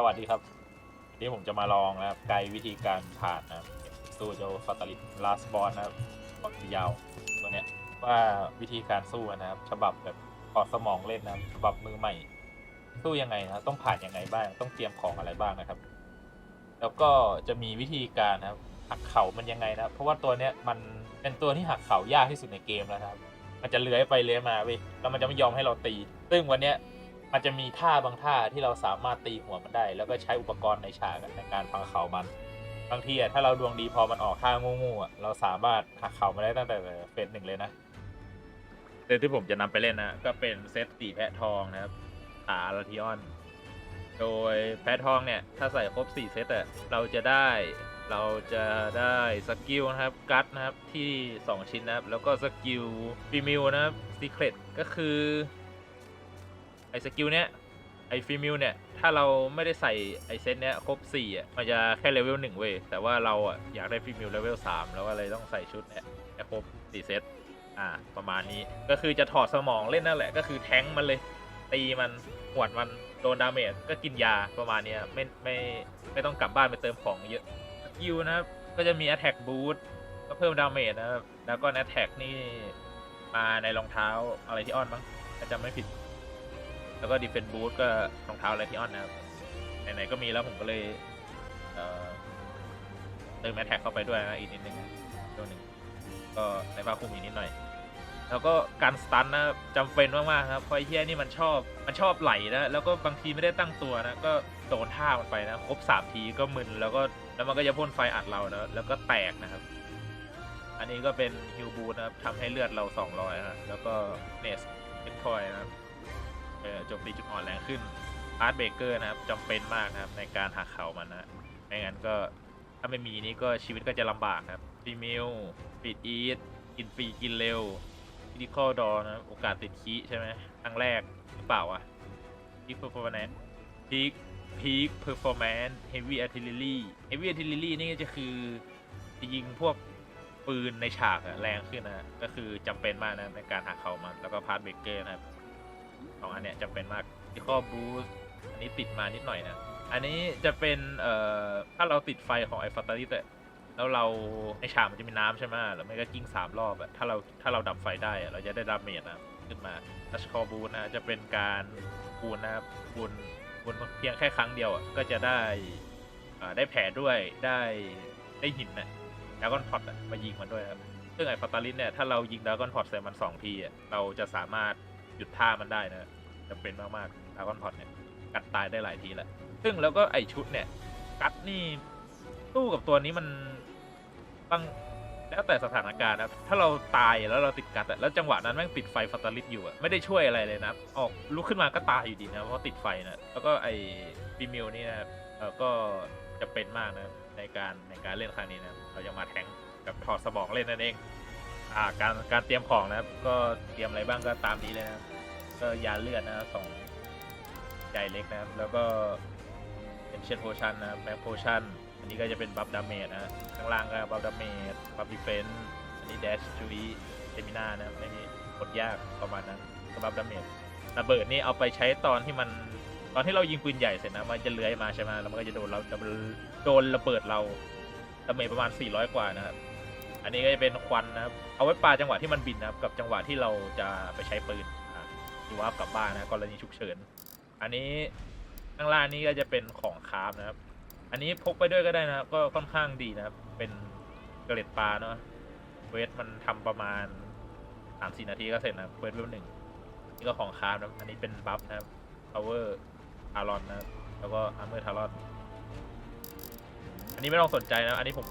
สวัสดีครับวันนี้ผมจะมาลองนะครับไกด์วิธีการผ่านนะครับสู้เจ้าฟาตาลิสลาสบอลนะครับบอลยาวตัวเนี้ยว่าวิธีการสู้นะครับ ฉบับแบบขอสมองเล่นนะครับฉบับมือใหม่ สู้ยังไงนะต้องผ่านยังไงบ้าง ต้องเตรียมของอะไรบ้างนะครับ แล้วก็จะมีวิธีการนะครับหักเข่ามันยังไงนะเพราะว่าตัวเนี้ยมันเป็นตัวที่หักเข่ายากที่สุดในเกมแล้วนะครับ มันจะเลื้อยไปเลื้อยมาเว้ยแล้วมันจะไม่ยอมให้เราตี ซึ่งวันเนี้ย มันจะมีท่าบางท่าที่เราสามารถตีหัวมันได้ แล้วก็ใช้อุปกรณ์ในฉากในการพังเข่ามัน บางทีอะถ้าเราดวงดีพอมันออกท่างูๆอะเราสามารถหักเข่ามาได้ตั้งแต่เฟสหนึ่งเลยนะเซตที่ผมจะนำไปเล่นนะก็เป็นเซตตีแพะทองนะครับตาลาทิออน โดยแพะทองเนี่ย ถ้าใส่ครบ 4 เซตอะเราจะได้เราจะได้สกิลนะครับกัดนะครับที่ 2 ชิ้นนะครับ แล้วก็สกิลฟิมิลนะครับซีเครตก็คือ ไอสกิลเนี้ยไอฟิมิลเนี่ย ถ้าเราไม่ได้ใส่ไอเซตเนี้ยครบ4อะมันจะแค่เลเวล1เว้ยแต่ว่าเราอะอยากได้ฟิมิลเลเวล3แล้วก็เลยต้องใส่ชุดเนี่ยให้ครบ4เซตอ่าประมาณนี้ก็คือจะถอดสมองเล่นนั่นแหละก็คือแทงมันเลย ตีมันหวดมันโดนดาเมจก็กินยาประมาณนี้ไม่ไม่ไม่ต้องกลับบ้านไปเติมของเยอะสกิลนะครับก็จะมี Attack Boost ก็เพิ่มดาเมจนะครับแล้วก็ Attack นี่มาในรองเท้าอะไรที่ออนมั้งถ้าจำไม่ผิด แล้วก็ Defense Boot ก็รองเท้าอะไรที่ออนนะครับ ไหนๆก็มีแล้วผมก็เลยเอ่อเติม Attack เข้าไปด้วยนะอีกนิดนึงตัวหนึ่งก็ในภาคคุมอีกนิดหน่อย แล้วก็การสตันนะจำเป็นมากๆครับเพราะไอ้เฮียนี่มันชอบมันชอบไหลนะแล้วก็บางทีไม่ได้ตั้งตัวนะก็โดนท่ามันไปนะครบสามทีก็มึนแล้วก็แล้วมันก็จะพ่นไฟอัดเรานะแล้วก็แตกนะครับ อันนี้ก็เป็นฮิวบูนะครับทำให้เลือดเรา200นะแล้วก็เนสเอ็กทอยนะครับ เออโจมตีจุดอ่อนแรงขึ้นพาร์ตเบเกอร์นะครับจำเป็นมากนะครับในการหักเข่ามันนะไม่งั้นก็ถ้าไม่มีนี้ก็ชีวิตก็จะลำบากครับฟีมิลปิดอีทกินฟรีกินเร็วคริติคอดอนะโอกาสติดคีใช่ไหมครั้งแรกหรือเปล่าอะพีคเพอร์ฟอร์แมนพีคพีคเพอร์ฟอร์แมนเฮฟวี่อาร์ติลลี่เฮฟวี่อาร์ติลลี่นี่ก็จะคือจะยิงพวกปืนในฉากอะแรงขึ้นนะก็คือจำเป็นมากนะในการหักเขามันแล้วก็พาร์ทเบเกอร์นะครับ สองอันเนี้ยจำเป็นมากที่ข้อบูสอันนี้ติดมานิดหน่อยนะ อันนี้จะเป็นเอ่อถ้าเราติดไฟของไอ้ฟาตาลิสแล้วเราในฉากมันจะมีน้ำใช่ไหมหรือไม่ก็กิ้งสามรอบอะถ้าเราถ้าเราดับไฟได้อะเราจะได้ดาเมจนะขึ้นมาทัชคอบูนะจะเป็นการบูนนะครับบูนบูนเพียงแค่ครั้งเดียวอะก็จะได้อ่ได้แผลด้วยได้ได้หินนะดากอนพอตมายิงมันด้วยครับซึ่งไอ้ฟาตาลิสเนี่ยถ้าเรายิงดากอนพอตใส่มันสองทีอะเราจะสามารถ หยุดท่ามันได้นะจะเป็นมากๆดากอนพอตเนี่ย กัดตายได้หลายทีแหละ ซึ่งแล้วก็ไอชุดเนี่ย กัดนี่สู้กับตัวนี้มันบางแล้วแต่สถานการณ์นะถ้าเราตายแล้วเราติดกัดแล้วจังหวะนั้นแม่งติดไฟฟัตาลิสอยู่อะไม่ได้ช่วยอะไรเลยนะ ออกลุกขึ้นมาก็ตายอยู่ดีนะ เพราะติดไฟนะแล้วก็ไอ้ฟิมิลนี่นะครับเออก็จะเป็นมากนะในการในการเล่นครั้งนี้นะ เราจะมาแทงกับถอดสมองเล่นนั่นเอง อ่าการการเตรียมของนะครับ ก็เตรียมอะไรบ้างก็ตามนี้เลยนะครับ ก็ยาเลือดนะครับสองใจเล็กนะครับ แล้วก็เป็นเชนโพชันนะครับแม็กโพชันอันนี้ก็จะเป็นบัฟดาเมจนะข้างล่างก็บัฟดาเมจบัฟดิเฟนส์อันนี้เดชจูอีเทมินานะไม่มีกดยากประมาณนั้นก็บัฟดาเมจระเบิดนี่เอาไปใช้ตอนที่มันตอนที่เรายิงปืนใหญ่เสร็จนะมันจะเลื้อยมาใช่ไหมแล้วมันก็จะโดนเราโดนระเบิดเราดาเมจประมาณ 400 กว่านะครับ อันนี้ก็จะเป็นควันนะครับ เอาไว้ปาจังหวะที่มันบินนะครับ กับจังหวะที่เราจะไปใช้ปืนอะหรือว่ากลับบ้านนะกรณีฉุกเฉิน อันนี้ข้างล่างนี่ก็จะเป็นของคาราฟนะครับ อันนี้พกไปด้วยก็ได้นะครับ ก็ค่อนข้างดีนะครับ เป็นเกล็ดปลาเนาะ เวทมันทำประมาณสามสี่นาทีก็เสร็จนะเวทเวลหนึ่งนี่ก็ของคาราฟนะอันนี้เป็นบัฟนะครับ power ทารอนนะครับ แล้วก็อาร์เมอร์ทารอน อันนี้ไม่ต้องสนใจนะ อันนี้ผม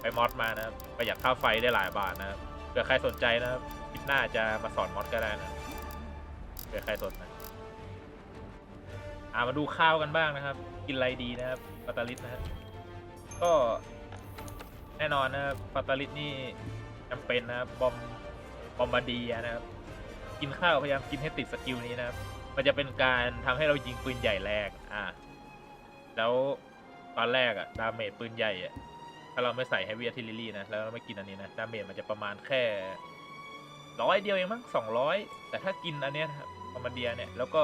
ไปมอดมานะครับประหยัดค่าไฟได้หลายบาทนะครับเผื่อใครสนใจนะครับคลิปหน้าจะมาสอนมอดก็ได้นะเผื่อใครสนนะอ่ามาดูข้าวกันบ้างนะครับ กินอะไรดีนะครับปาตาลิสนะฮะก็แน่นอนนะครับปาตาลิสนี่จำเป็นนะครับบอมบอมบาร์ดีนะครับ กินข้าวพยายามกินให้ติดสกิลนี้นะครับ มันจะเป็นการทำให้เรายิงปืนใหญ่แรงอ่าแล้วตอนแรกอะดาเมจปืนใหญ่อะ ถ้าเราไม่ใส่ Heavy Artillery นะ แล้วเราไม่กินอันนี้นะดาเมจมันจะประมาณแค่ร้อยเดียวเองมั้งสองร้อยแต่ถ้ากินอันเนี้ยคอมบาร์เดียเนี่ย แล้วก็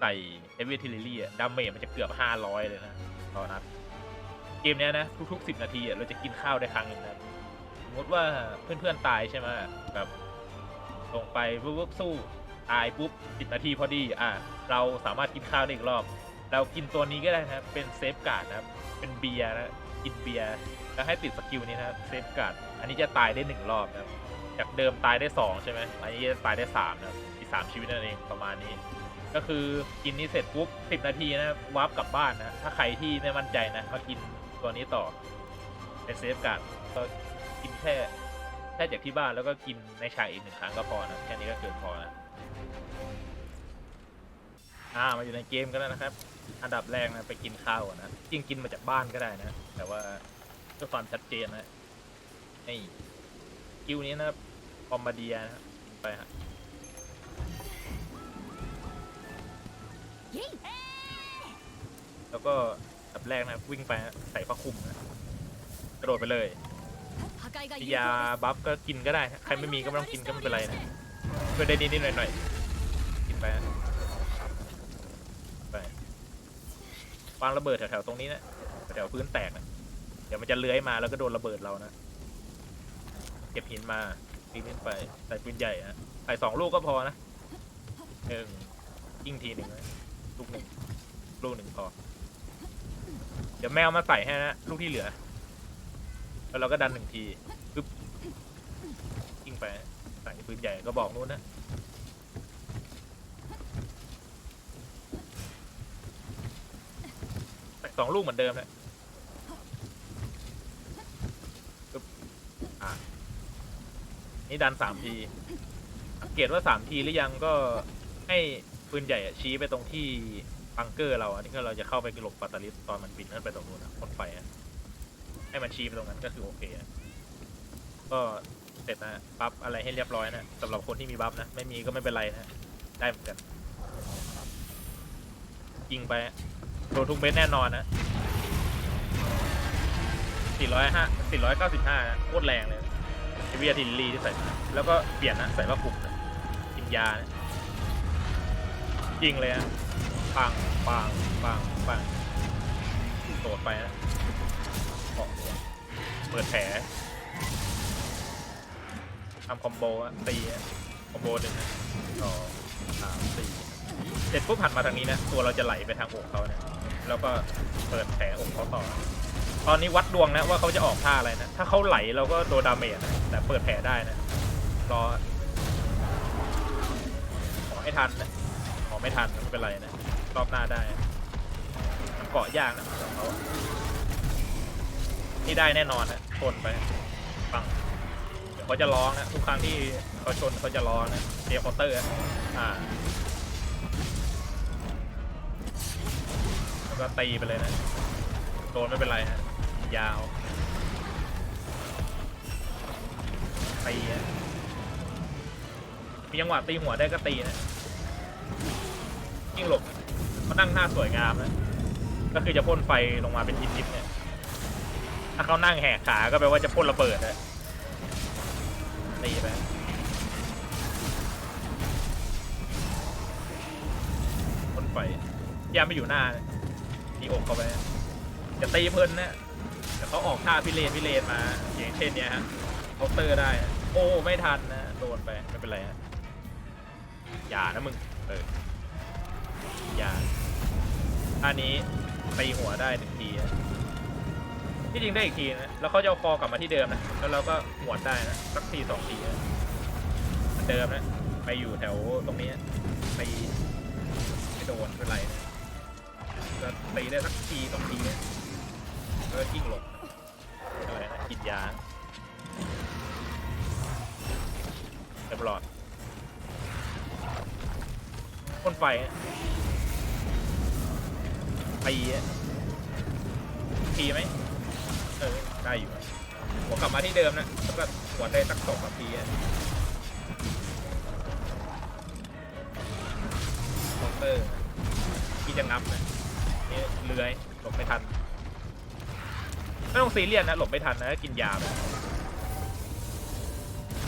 ใส่เฮฟวี่ทิลลี่อะดาเมจมันจะเกือบ500เลยนะตอนนัดเกมเนี้ยนะ ทุกๆ10นาทีอะเราจะกินข้าวได้ครั้งหนึงนะสมมติว่าเพื่อนๆตายใช่ไหมแบบลงไปปุ๊บสู้ตายปุ๊บ10นาทีพอดีอะเราสามารถกินข้าวได้อีกรอบ เรากินตัวนี้ก็ได้นะเป็นเซฟการ์ดนะเป็นเบียร์นะกินเบียร์ แล้วให้ติดสกิลนี้นะครับเซฟการ์ดอันนี้จะตายได้หนึ่งรอบนะครับจากเดิมตายได้สองใช่ไหมอันนี้จะตายได้สามนะครับอีกสามชีวิตนั่นเองประมาณนี้ ก็คือกินนี้เสร็จปุ๊บสิบนาทีนะวาร์ปกลับบ้านนะถ้าใครที่ไม่มั่นใจนะมากินตัวนี้ต่อเป็นเซฟการ์ดก็กินแค่แค่จากที่บ้านแล้วก็กินในฉากอีกหนึ่งครั้งก็พอนะแค่นี้ก็เกินพอนะอ่ามาอยู่ในเกมกันแล้วนะครับ อันดับแรกนะไปกินข้าวก่อนนะจริงกินมาจากบ้านก็ได้นะ แต่ว่า พื่อความชัดเจนนะไอ้กิวนี้นะคอมบาเดียนะไปฮะแล้วก็ดับแรกนะครับวิ่งไปใส่ผ้าคลุมนะกระโดดไปเลยยาบัฟก็กินก็ได้ใครไม่มีก็ไม่ต้องกินก็ไม่เป็นไรนะเพื่อได้นิดๆหน่อยๆกินไปนะไปวางระเบิดแถวๆตรงนี้นะแถวพื้นแตกนะ ดี๋ยวมันจะเลื้อยมาแล้วก็โดนระเบิดเรานะ เก็บหินมาปีนขึ้นไปใส่ปืนใหญ่นะใส่สองลูกก็พอนะหนึ่งยิงทีหนึ่งนะลูกหนึ่งลูกหนึ่งพอ เดี๋ยวแมวมาใส่ให้นะลูกที่เหลือ แล้วเราก็ดันหนึ่งทีปึ๊บยิงไปใส่ปืนใหญ่ก็บอกนู้นนะใส่สองลูกเหมือนเดิมนะปึ๊บอะ นี่ดันสามทีสังเกตว่าสามทีหรือยังก็ให้ปืนใหญ่อะชี้ไปตรงที่บังเกอร์เราอะที่เราจะเข้าไปหลบปัตตาลิสตอนมันบินขึ้นไปตรงนู้นอะพ่นไฟอะให้มันชี้ไปตรงนั้นก็คือโอเคอะก็เสร็จนะบัฟอะไรให้เรียบร้อยนะสำหรับคนที่มีบัฟนะ ไม่มีก็ไม่เป็นไรนะ ได้เหมือนกันยิงไปโดนทุกเม็ดแน่นอนนะ405 495นะโคตรแรงเลย เวียทิลลี่ที่ใส่มาแล้วก็เปลี่ยนนะใส่ว่าปุ่มนะกินยานะยิงเลยนะปังปังปังปังโดดไปนะเกาะหัวเปิดแผลทำคอมโบอะตีอะคอมโบหนึ่งนะสองสามสี่เสร็จปุ๊บหันมาทางนี้นะ ตัวเราจะไหลไปทางอกเขานะแล้วก็เปิดแผลอกเขาต่อ ตอนนี้วัดดวงนะว่าเขาจะออกท่าอะไรนะ ถ้าเขาไหลเราก็โดนดาเมจนะแต่เปิดแผลได้นะ รอ ขอให้ทันนะ ขอไม่ทันไม่เป็นไรนะ รอบหน้าได้มันเกาะยากนะของเขานี่ได้แน่นอนนะชนไปฟังเดี๋ยวเขาจะร้องนะ ทุกครั้งที่เขาชนเขาจะร้องนะเตรียมเคาน์เตอร์นะอ่าแล้วก็ตีไปเลยนะ โดนไม่เป็นไรนะ ยาวตีมีจังหวะตีหัวได้ก็ตีนะยิ่งหลบเขานั่งหน้าสวยงามนะก็คือจะพ่นไฟลงมาเป็นยิบๆเนี่ย ถ้าเขานั่งแหกขาก็แปลว่าจะพ่นระเบิดนะตีไปพ่นไฟยายามไม่อยู่หน้านะตีอกเขาไป จะตีเพลินนะ ดี๋ยวเขาออกท่าพิเรนพิเรนมา อย่างเช่นเนี้ยฮะเคาน์เตอร์ได้นะโอ้ไม่ทันนะโดนไปไม่เป็นไรฮะอย่านะมึงเอออย่าท่านี้ตีหัวได้หนึ่งทีอะที่จริงได้อีกทีนะแล้วเขาจะเอาคอกลับมาที่เดิมนะแล้วเราก็หวดได้นะสักทีสองทีนะเหมือนเดิมนะไปอยู่แถวตรงนี้ตีไม่โดนไม่เป็นไรนะก็ตีได้สักทีสองทีนะแล้วก็กิ้งหลบ อะไรนะกินยาเต็มหลอดพ่นไฟอะตีอะทีไหมเออได้อยู่อะหัวกลับมาที่เดิมนะแล้วก็หัวได้สักสองนาทีอะมอเตอร์ที่จะงับนะนี่เลื้อยหลบไม่ทัน องซีเรียสนะหลบไม่ทันนะกินยาไป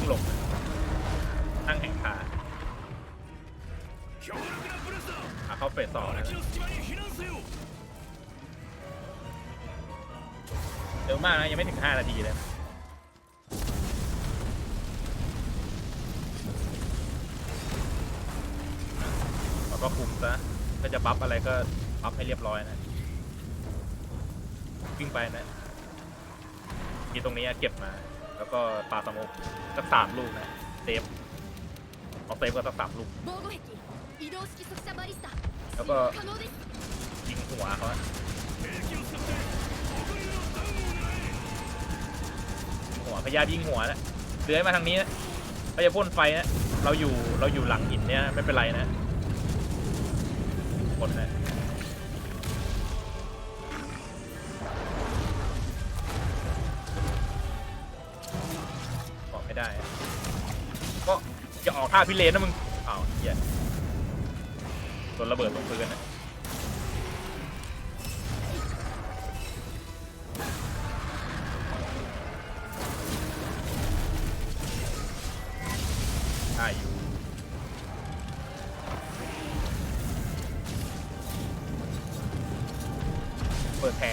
หลบนั่งแข่งขาอะเข้าเฟสสองนะเร็วมากนะยังไม่ถึง 5 นาทีเลยแล้ก็คุมซะก็จะบัฟอะไรก็บัฟให้เรียบร้อยนะวิ่งไปนะ มีตรงนี้เก็บมา แล้วก็ปลาสมุกสักสามลูกนะเซฟเอาเซฟก็สักสามลูก แล้วก็ยิงหัวเขาหัวพยายามยิงหัวนะเลื้อยมาทางนี้นะเขาจะพ่นไฟนะเราอยู่เราอยู่หลังหินเนี่ยไม่เป็นไรนะคนนะ พิเรนนะมึงอ้าวเหี้ยโดนระเบิดตรงพื้นนะได้อยู่เปิดแผล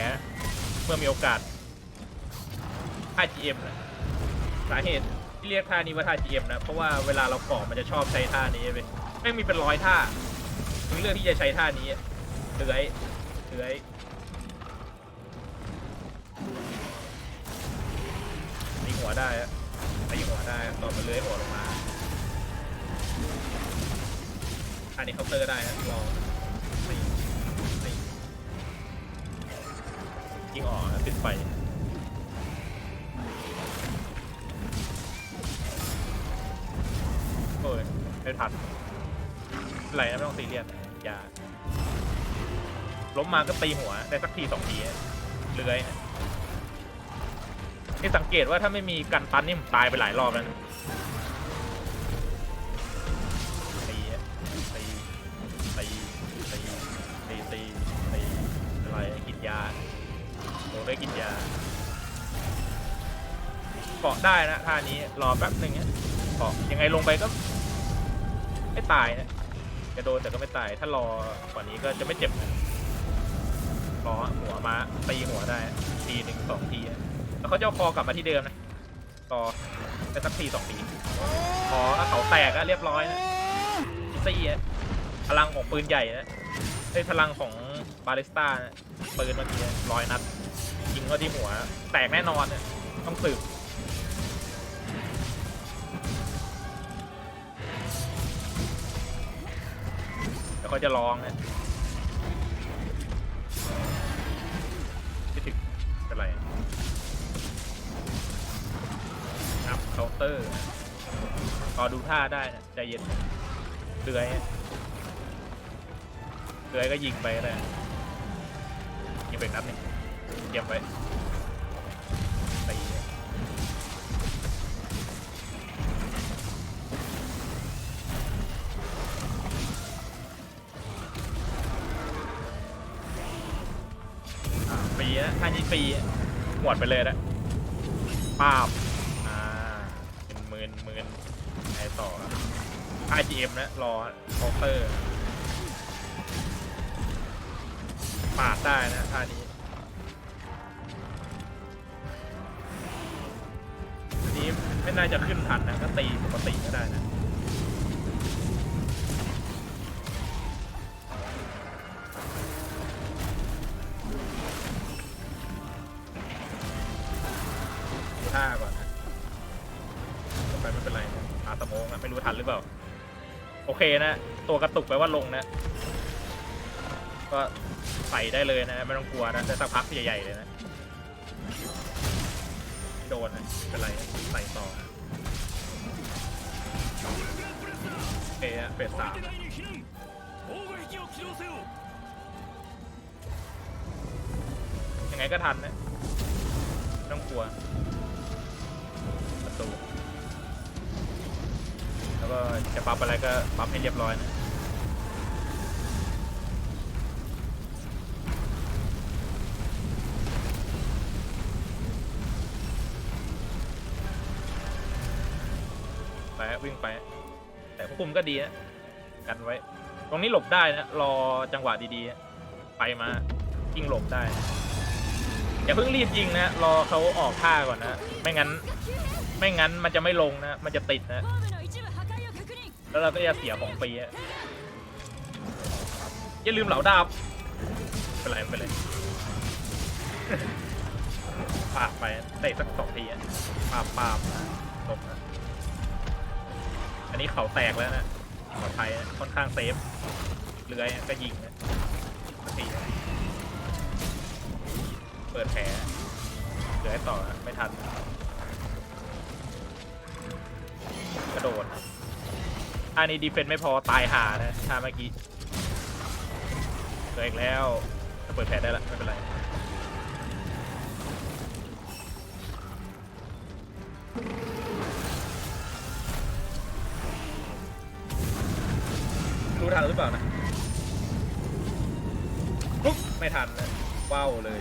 เมื่อมีโอกาสท่า GM นะสาเหตุ ที่เรียกท่านี้ว่าท่า GM นะ เพราะว่าเวลาเราเกาะมันจะชอบใช้ท่านี้ไปแม่งมีเป็นร้อยท่ามึงเลือกที่จะใช้ท่านี้เลื้อยเลื้อยตีหัวได้อะตีหัวได้ต่อมาเลื้อยหัวลงมาท่านี้เคาน์เตอร์ได้นะลองตีตียิงออกนะติดไฟ อ้ยไม่ทันไม่เป็นไรนะไม่ต้องซีเรียสอย่าล้มมาก็ตีหัวได้สักทีสองทีเลื้อยนี่สังเกตว่าถ้าไม่มีกันปั้นนี่ผมตายไปหลายรอบแล้วนะตีตีตีตีตีตีตีอะไรกินยาโดนได้กินยาเกาะได้นะท่านี้รอแป๊บหนึ่งเนี่ยเกาะยังไงลงไปก็ ไม่ตายนะจะโดนแต่ก็ไม่ตาย ถ้ารอกว่านี้ก็จะไม่เจ็บนะรอหัวมาตีหัวได้ทีหนึ่งสองทีแล้วเขาจะเอาคอกลับมาที่เดิมนะรอได้สักทีสองทีพอถ้าเขาแตกก็เรียบร้อยนะซี่อะพลังของปืนใหญ่นะไอ้พลังของบาลิสต้านะปืนเมื่อกี้ร้อยนัดยิงเข้าที่หัว แตกแน่นอนนี่ยต้องสืบ แล้วเขาจะลองนะคิดถึงเป็นไรนับเคาน์เตอร์รอดูท่าได้นะใจเย็นเดือยเดือยก็ยิงไปก็ได้ยิงไปอีกนัดหนึ่งเก็บไว้ ตีหมดไปเลยนะป้าบอ่าเป็นหมื่นหมื่นไงต่อ IGM นะรอเคาน์เตอร์ปาดได้นะท่านี้อันนี้ไม่น่าจะขึ้นทันนะก็ตีปกติก็ได้นะ เคนะ ตัวกระตุกไปว่าลงนะ ก็ใส่ได้เลยนะ ไม่ต้องกลัวนะได้สักพักใหญ่ๆเลยนะโดนนะเป็นไรใส่ต่อเอะเป็ดสามยังไงก็ทันนะ ต้องกลัวประตู แล้วก็จะปรับอะไรก็ปรับให้เรียบร้อยนะไปวิ่งไป แต่ควบคุมก็ดีนะกันไว้ ตรงนี้หลบได้นะ รอจังหวะดีๆ ไปมายิงหลบได้ อย่าเพิ่งรีบยิงนะ รอเขาออกท่าก่อนนะ ไม่งั้น ไม่งั้นมันจะไม่ลงนะ มันจะติดนะ แล้วเราก็จะเสียของฟรีอะอย่าลืมเหล่าดาบเป็นไรไม่เป็นไรปาดไปเตะสักสองทีอะปาบปาบตกนะอันนี้เขาแตกแล้วนะปลอดภัยนะค่อนข้างเซฟเลื้อยก็ยิงนะสักทีนะเปิดแผลเลื้อยต่อนะไม่ทันกระโดด นะท่านี้ดีเฟนต์ไม่พอตายหานะท่าเมื่อกี้เหลืออีกแล้วจะเปิดแผลได้ละไม่เป็นไรรู้ทันหรือเปล่านะปุ๊บไม่ทันนะว้าวเลย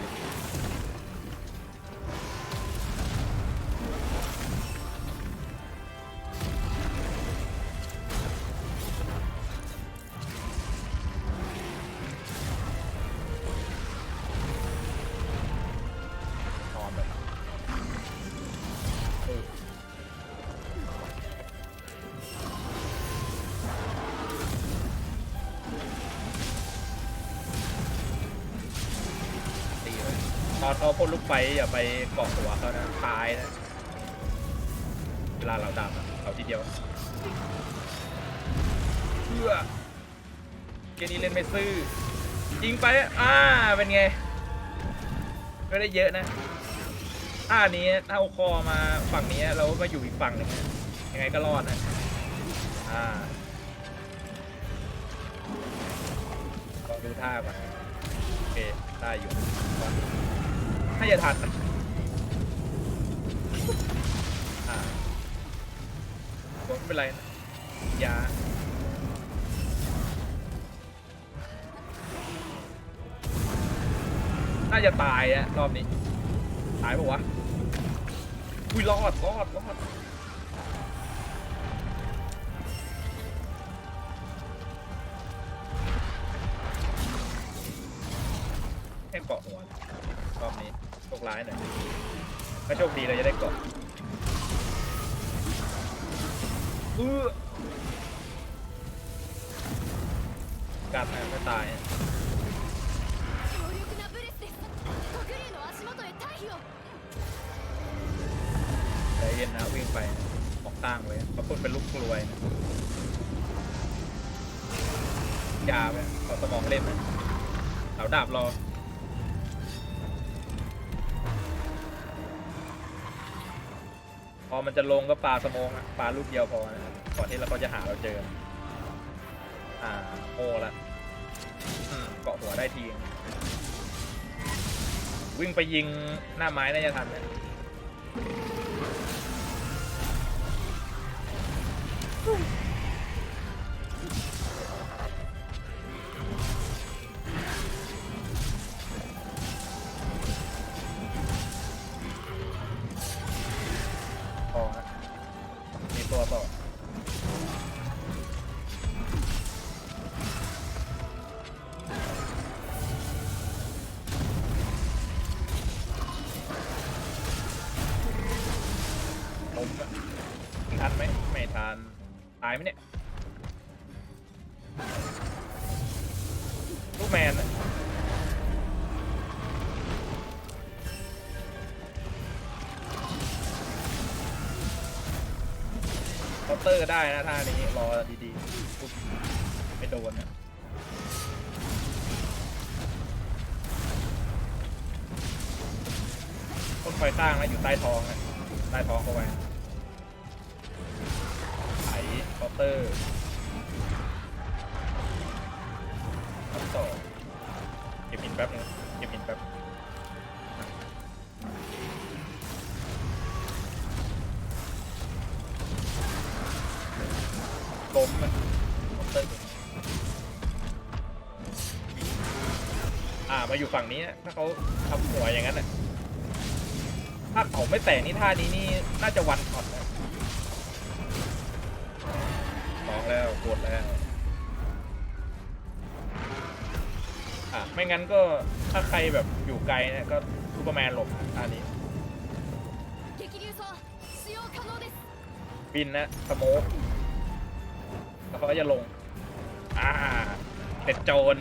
ตอนลูกไฟอย่าไปเกาะหัวเขานะตายนะ เวลาเราดับอะเขาทีเดียวเพื่อเกมนี้เล่นไม่ซื่อยิงไปอ่าเป็นไง ก็ได้เยอะนะท่านี้ถ้าเอาคอมาฝั่งนี้เรามาอยู่อีกฝั่งหนึ่งยังไงก็รอดนะอ่าลองดูท่าก่อนโอเคได้อยู่ นถ้าจะทันนะอ่าก็ไม่เป็นไรนะอยาน่าจะตายอะรอบนี้ ตายปะวะอุ้ยรอดรอดรอด ร้ายหน่อยถ้าโชคดีเราจะได้เกาะเออกัดนะไม่ตายอะ 強力なブレスです黒竜の足元へ退避を ใจเย็นนะวิ่งไปนะออกตั้งไว้เขาพูดเป็นลูกกลวยนะยาไปเอาสมองเล่นนะเอาดาบรอ อมันจะลงก็ปลาสมองปลาลูกเดียวพอนะก่อนที่เราก็จะหาเราเจอ อ่าโอละเกาะหัวได้ที วิ่งไปยิงหน้าไม้น่าจะทันนะ เคาน์เตอร์ได้นะท่านี้รอดีๆปุ๊บไม่โดนนะต้นไฟสร้างนะอยู่ใต้ท้องนะใต้ท้องเข้าไว้ไถเคาน์เตอร์ทำต่อเก็บหินแป๊บนึงเก็บหินแป๊บ้มมันอ่ามาอยู่ฝั่งนี้ถ้าเขาทำหัวอย่างนั้นอะถ้าเขาไม่แตะนี่ท่านี้นี่น่าจะวันช็อตแล้วลองแล้วกดแล้วอ่าไม่งั้นก็ถ้าใครแบบอยู่ไกลเนะก็ซูเปอร์แมนหลบท่านี้บินนะสโมก แล้วเขาก็จะลง อ่าเด็ดโจร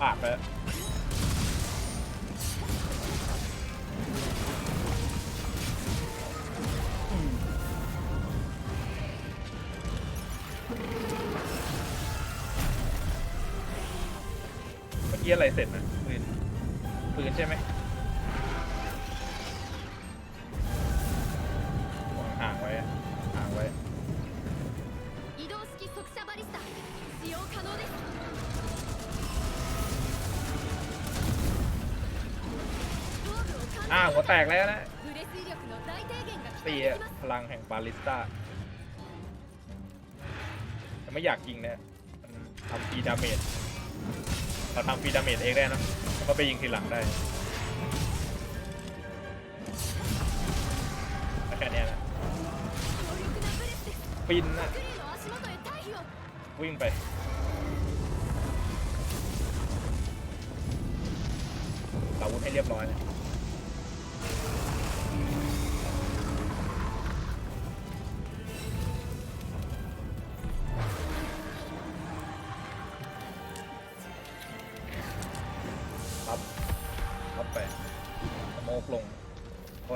ปาดไปแล้วเมื่อกี้อะไรเสร็จนะปืนปืนใช่ไหม อ้าวหัวแตกแล้วนะตีพลังแห่งบาลิสต้าแต่ไม่อยากยิงนะทำฟีดาเมจเราทำฟีดาเมจเองได้นะแล้วก็ไปยิงทีหลังได้แค่นี้นะปินนะวิ่งไปเราวุธให้เรียบร้อยนะ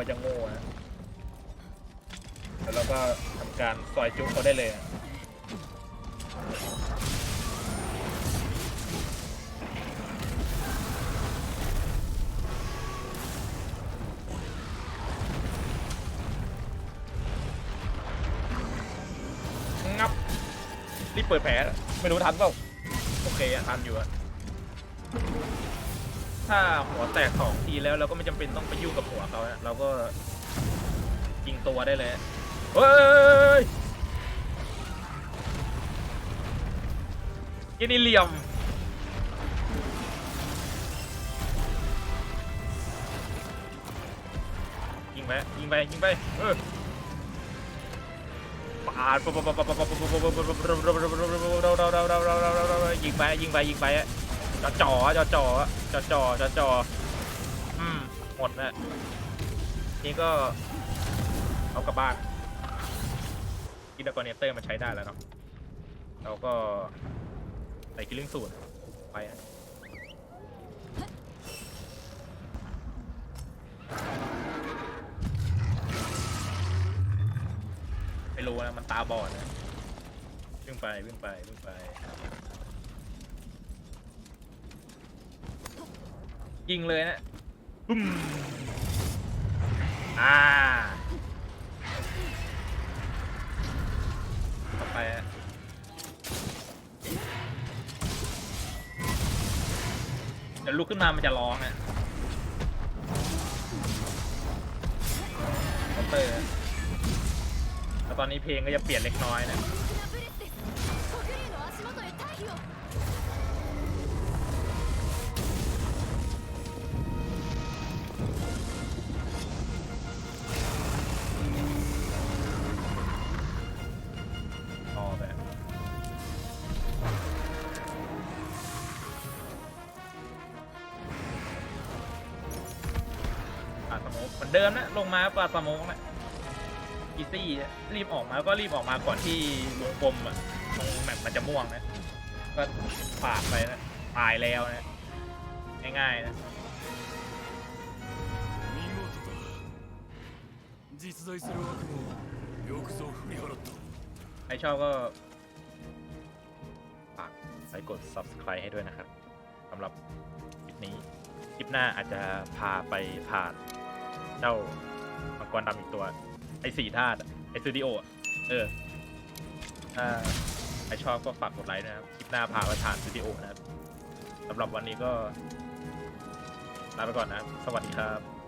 ว่าจะโง่นะแล้วเราก็ทำการซอยจุ๊บเขาได้เลยนะงับรีบเปิดแผลไม่รู้ทันเปล่าโอเคอะทันอยู่อะ ถ้าหัวแตกสองทีแล้วเราก็ไม่จำเป็นต้องไปยุ่งกับหัวเขาอะเราก็ยิงตัวได้เลยเฮ้ยนี่เหลี่ยมยิงไปยิงไปยิงไปเออปาดยิปไปยิปไปยิปไป จ่อจ่อจ่อจ่อจ่อจ่อจ่อจ่ออืมหมดแล้วนี่ก็เอากลับบ้านกินดากอนเนเตอร์มันใช้ได้แล้วเนาะเราก็ใส่กิลลิ่งสูตรไปอะไม่รู้นะมันตาบอดนะวิ่งไปวิ่งไปวิ่งไป ยิงเลยนะปุ้มอ่าต่อไปอะเดี๋ยวลุกขึ้นมามันจะร้องอะคอมเตอร์แล้วตอนนี้เพลงก็จะเปลี่ยนเล็กน้อยนะ มกเหมือนเดิมนะ ลงมาปลาสโมกนะอีซี่รีบออกมาก็รีบออกมาก่อนที่วงกลมอะตรงแมปมันจะม่วงนะ ก็ฝากไปนะ ตายแล้วนะ ง่ายๆนะใครชอบก็ฝากใส่กด subscribe ให้ด้วยนะครับสำหรับคลิปนี้ คลิปหน้าอาจจะพาไปผ่าน เจ้ามังกรดำอีกตัว ไอ้สี่ธาตุอะไอ้สตูดิโออะเออ ถ้าใครชอบก็ฝากกดไลค์นะครับ คลิปหน้าพาไปถ่านสตูดิโอนะครับสำหรับวันนี้ก็ลาไปก่อนนะครับ สวัสดีครับ